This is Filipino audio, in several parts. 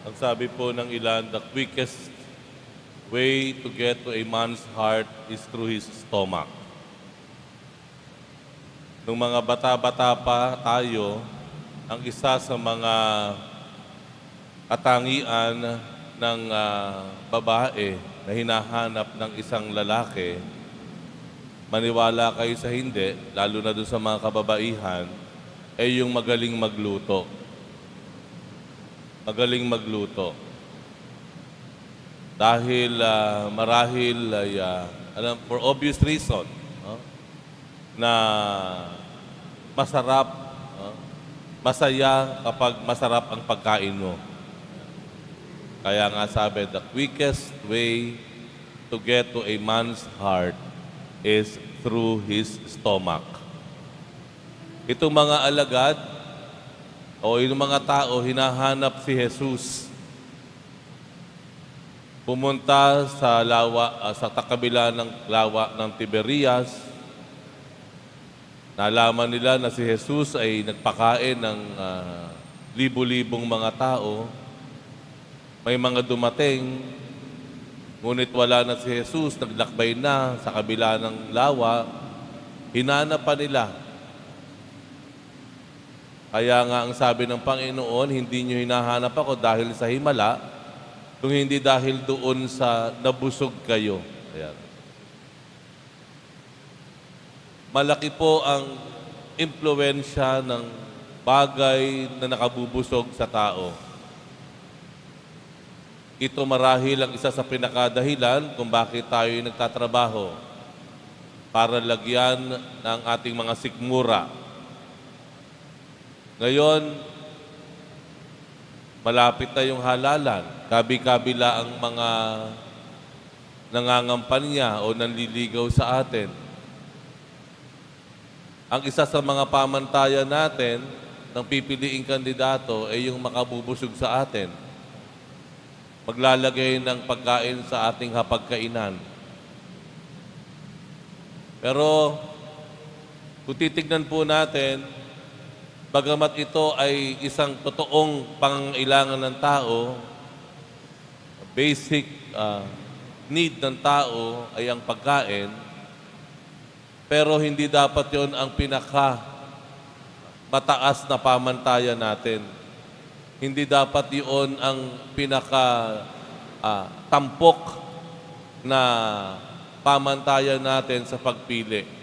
Ang sabi po ng ilan, the quickest way to get to a man's heart is through his stomach. Nung mga bata-bata pa tayo, ang isa sa mga katangian ng ah, babae na hinahanap ng isang lalaki, maniwala kayo sa hindi, lalo na doon sa mga kababaihan, ay yung magaling magluto. Magaling magluto. Dahil ah, marahil ay, ah, alam, for obvious reason, no? na masarap, no? masaya kapag masarap ang pagkain mo. Kaya nga sabi, the quickest way to get to a man's heart is through his stomach. Itong mga alagad o yung mga tao, hinahanap si Jesus. Pumunta sa lawa, ah, sa takabila ng lawa ng Tiberias. Nalaman nila na si Jesus ay nagpakain ng ah, libo-libong mga tao. May mga dumating, ngunit wala na si Jesus, naglakbay na sa kabila ng lawa. Hinanap pa nila. Kaya nga ang sabi ng Panginoon, hindi nyo hinahanap ako dahil sa himala, kung hindi dahil doon sa nabusog kayo. Ayan. Malaki po ang impluensya ng bagay na nakabubusog sa tao. Ito marahil ang isa sa pinakadahilan kung bakit tayo nagtatrabaho para lagyan ng ating mga sikmura. Ngayon, malapit na yung halalan. Kabi-kabila ang mga nangangampanya o nanliligaw sa atin. Ang isa sa mga pamantayan natin ng pipiliing kandidato ay yung makabubusog sa atin. Maglalagay ng pagkain sa ating hapagkainan. Pero kung titignan po natin, bagamat ito ay isang totoong pangailangan ng tao, basic ah, need ng tao ay ang pagkain, pero hindi dapat yon ang pinaka mataas na pamantayan natin. Hindi dapat yun ang pinaka ah, tampok na pamantayan natin sa pagpili.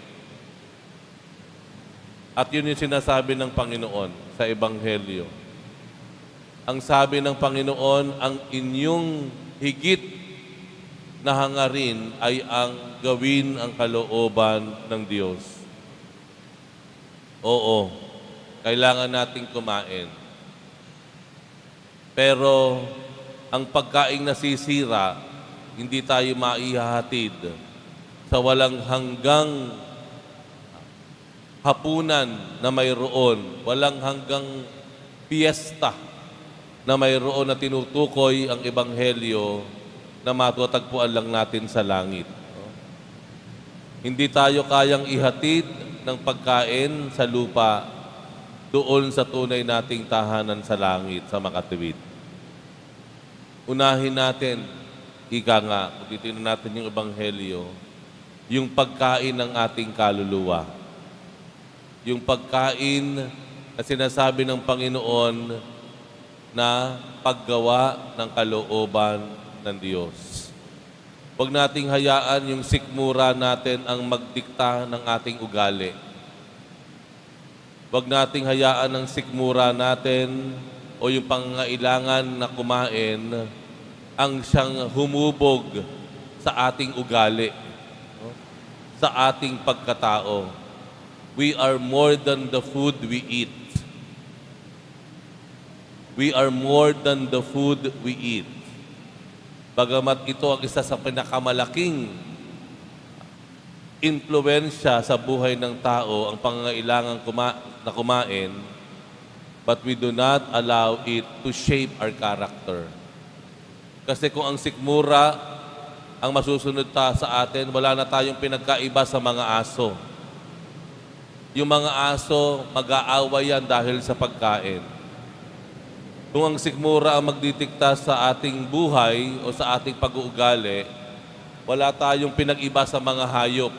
At yun yung sinasabi ng Panginoon sa Ebanghelyo. Ang sabi ng Panginoon, ang inyong higit na hangarin ay ang gawin ang kalooban ng Diyos. Oo, kailangan nating kumain. Pero ang pagkaing nasisira, hindi tayo maihahatid sa walang hanggang hapunan na mayroon, walang hanggang piyesta na mayroon na tinutukoy ang ebanghelyo na matutagpuan lang natin sa langit. Hindi tayo kayang ihatid ng pagkain sa lupa doon sa tunay nating tahanan sa langit, sa makatiwid. Unahin natin, ika nga, kung natin yung ebanghelyo, yung pagkain ng ating kaluluwa. Yung pagkain na sinasabi ng Panginoon na paggawa ng kalooban ng Diyos. Huwag nating hayaan yung sikmura natin ang magdikta ng ating ugali. Huwag nating hayaan ang sikmura natin o yung pangangailangan na kumain ang siyang humubog sa ating ugali, sa ating pagkatao. We are more than the food we eat. We are more than the food we eat. Bagamat ito ang isa sa pinakamalaking impluensya sa buhay ng tao, ang pangangailangan kuma- na kumain, but we do not allow it to shape our character. Kasi kung ang sikmura ang masusunod ta sa atin, wala na tayong pinagkaiba sa mga aso. Yung mga aso, mag-aaway yan dahil sa pagkain. Kung ang sikmura ang magdidikta sa ating buhay o sa ating pag-uugali, wala tayong pinag-iba sa mga hayop.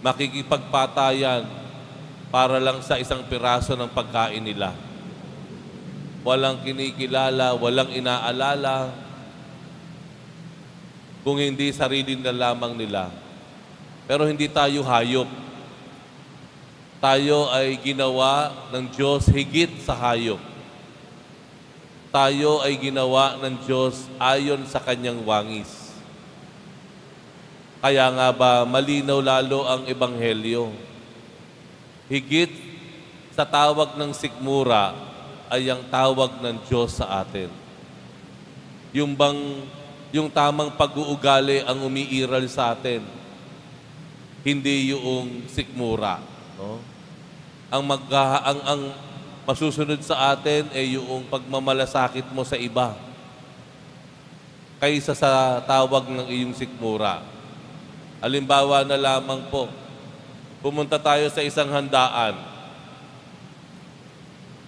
Makikipagpatayan para lang sa isang piraso ng pagkain nila. Walang kinikilala, walang inaalala, kung hindi sarili na lamang nila. Pero hindi tayo hayop. Tayo ay ginawa ng Diyos higit sa hayop. Tayo ay ginawa ng Diyos ayon sa kanyang wangis. Kaya nga ba malinaw lalo ang ebanghelyo. Higit sa tawag ng sikmura ay ang tawag ng Diyos sa atin. Yung bang yung tamang pag-uugali ang umiiral sa atin. Hindi yung sikmura, no? Ang mag ang ang masusunod sa atin ay yung pagmamalasakit mo sa iba kaysa sa tawag ng iyong sikmura. Halimbawa na lamang po, pumunta tayo sa isang handaan,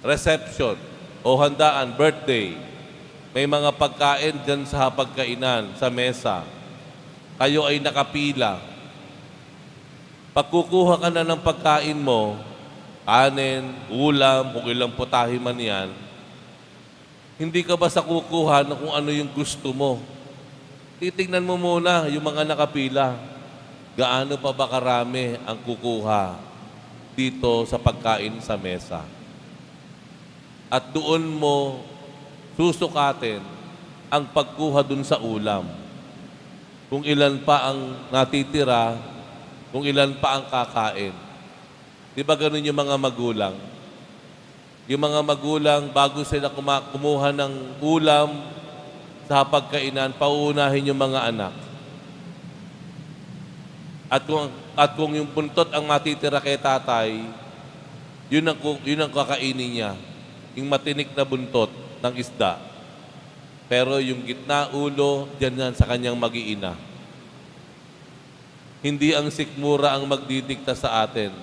reception o handaan, birthday. May mga pagkain dyan sa pagkainan, sa mesa. Kayo ay nakapila. Pagkukuha ka na ng pagkain mo, kanin, ulam, kung ilang putahe man yan, hindi ka ba sa kukuha na kung ano yung gusto mo? Titignan mo muna yung mga nakapila. Gaano pa ba karami ang kukuha dito sa pagkain sa mesa? At doon mo susukatin ang pagkuha dun sa ulam. Kung ilan pa ang natitira, kung ilan pa ang kakain. Di ba ganun yung mga magulang? Yung mga magulang, bago sila kumuha ng ulam sa pagkainan, pauunahin yung mga anak. At kung, at kung yung buntot ang matitira kay tatay, yun ang, yun ang kakainin niya. Yung matinik na buntot ng isda. Pero yung gitna, ulo, dyan yan sa kanyang magiina. Hindi ang sikmura ang magdidikta sa atin.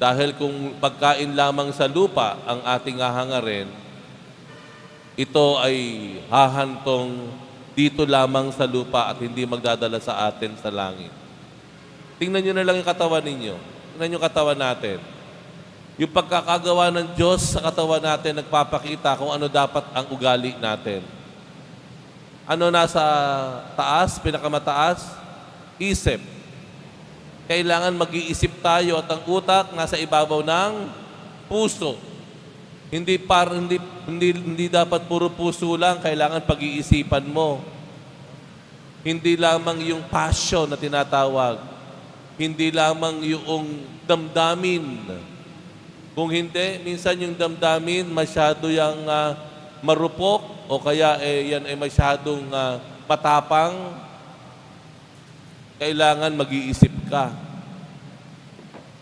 Dahil kung pagkain lamang sa lupa ang ating hahangarin, ito ay hahantong dito lamang sa lupa at hindi magdadala sa atin sa langit. Tingnan nyo na lang yung katawan ninyo. Tingnan yung katawan natin. Yung pagkakagawa ng Diyos sa katawan natin nagpapakita kung ano dapat ang ugali natin. Ano nasa taas, pinakamataas? Isip. Kailangan mag-iisip tayo at ang utak nasa ibabaw ng puso. Hindi par hindi, hindi hindi dapat puro puso lang, kailangan pag-iisipan mo. Hindi lamang yung passion na tinatawag. Hindi lamang yung damdamin. Kung hindi, minsan yung damdamin masyado yung ah, marupok o kaya eh, yan ay masyadong ah, matapang. Kailangan mag-iisip ka.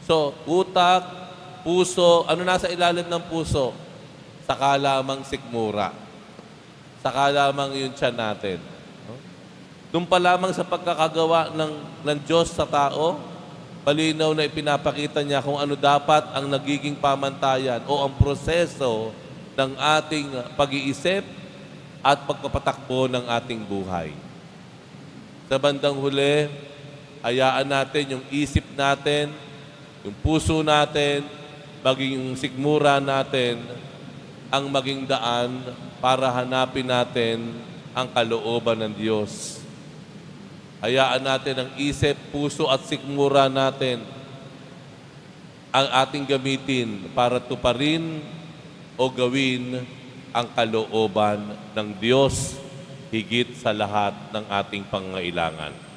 So, utak, puso, ano nasa ilalim ng puso? Saka lamang sikmura. Saka lamang yung tiyan natin. Doon pa lamang sa pagkakagawa ng, ng Diyos sa tao, palinaw na ipinapakita niya kung ano dapat ang nagiging pamantayan o ang proseso ng ating pag-iisip at pagpapatakbo ng ating buhay. Sa bandang huli, hayaan natin yung isip natin, yung puso natin, maging yung sigmura natin, ang maging daan para hanapin natin ang kalooban ng Diyos. Hayaan natin ang isip, puso at sikmura natin ang ating gamitin para tuparin o gawin ang kalooban ng Diyos higit sa lahat ng ating pangailangan.